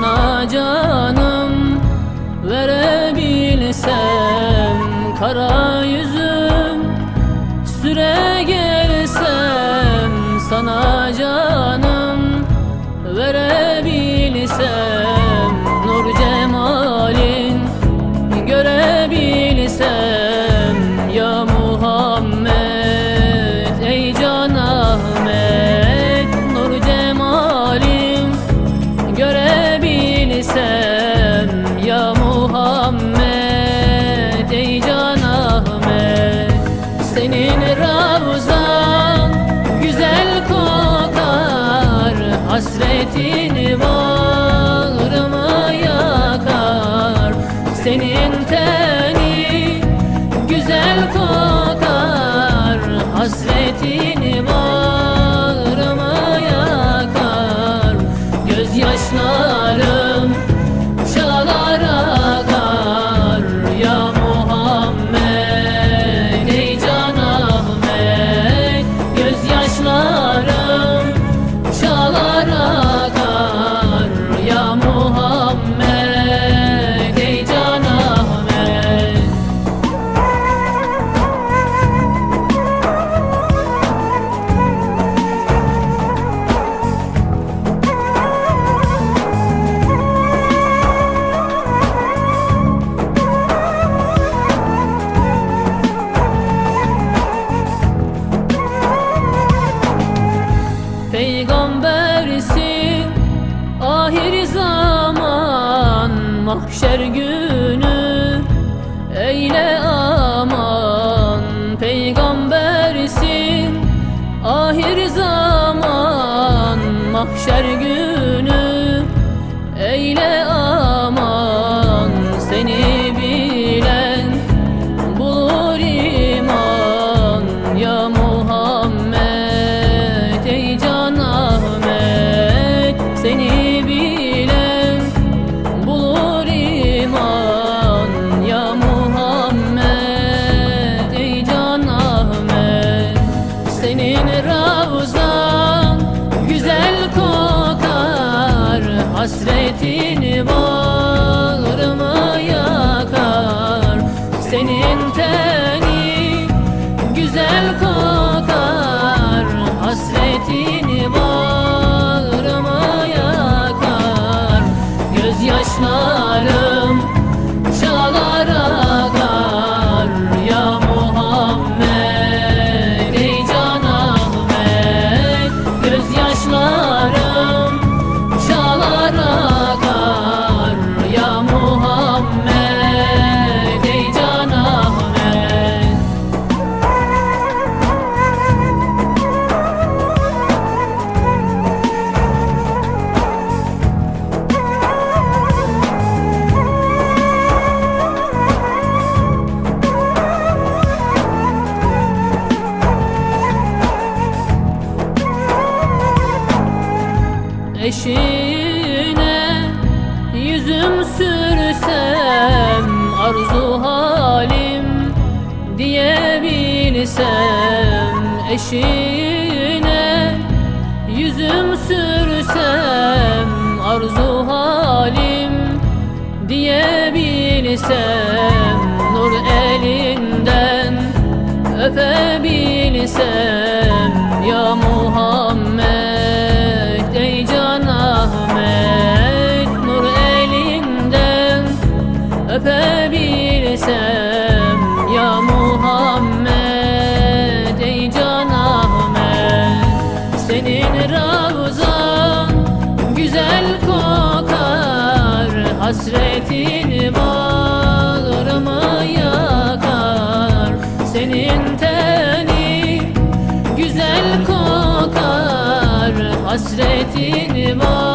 sana canım verebilsem kara yüzü senin ter mahşer günü Eyle senin ravzan. Güzel kokar hasretin var. peşine Yüzüm sürsem arzu halim Diyebilsem eşine Yüzüm sürsem arzu halim Diyebilsem öpebilsem Ya Muhammed ey Can Ahmet. Senin Ravzan güzel kokar Hasretin bağrımı yakar. Senin tenin güzel kokar Hasretin bağrımı